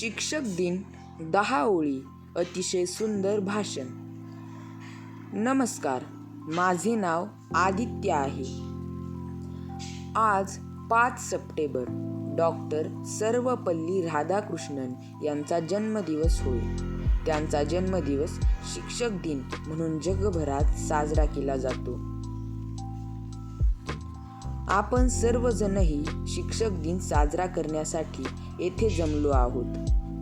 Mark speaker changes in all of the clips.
Speaker 1: शिक्षक दिन दहा ओळी अतिशय सुंदर भाषण. नमस्कार माझे नाव आदित्य आहे. आज पाच सप्टेंबर डॉक्टर सर्वपल्ली राधाकृष्णन यांचा जन्मदिवस होय. त्यांचा जन्मदिवस शिक्षक दिन म्हणून जगभरात साजरा केला जातो. आपण सर्वजणही शिक्षक दिन साजरा करण्यासाठी येथे जमलो आहोत.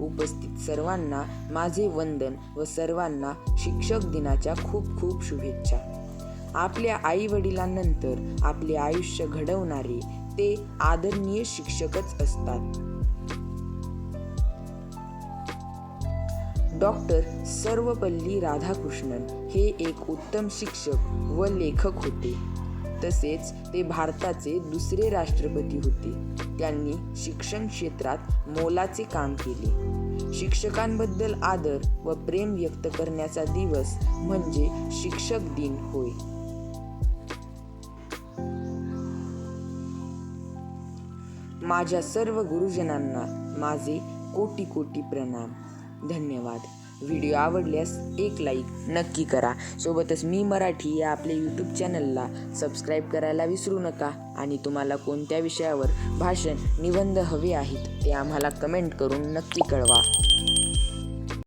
Speaker 1: उपस्थित सर्वांना माझे वंदन व सर्वांना शिक्षक दिनाच्या खूप खूप शुभेच्छा. आपल्या आई वडिलांनंतर आपले आयुष्य घडवणारे ते आदरणीय शिक्षकच असतात. डॉक्टर सर्वपल्ली राधाकृष्णन हे एक उत्तम शिक्षक व लेखक होते. तसेच ते भारताचे दुसरे राष्ट्रपती होते. त्यांनी शिक्षण क्षेत्रात मोलाचे काम केले. शिक्षकांबद्दल आदर व प्रेम व्यक्त करण्याचा दिवस म्हणजे शिक्षक दिन होय. माझ्या सर्व गुरुजनांना माझे कोटी कोटी प्रणाम. धन्यवाद. व्हिडिओ आवडल्यास एक लाईक नक्की करा. सोबतच मी मराठी या आपल्या यूट्यूब चॅनलला सबस्क्राईब करायला विसरू नका आणि तुम्हाला कोणत्या विषयावर भाषण निबंध हवे आहेत ते आम्हाला कमेंट करून नक्की कळवा.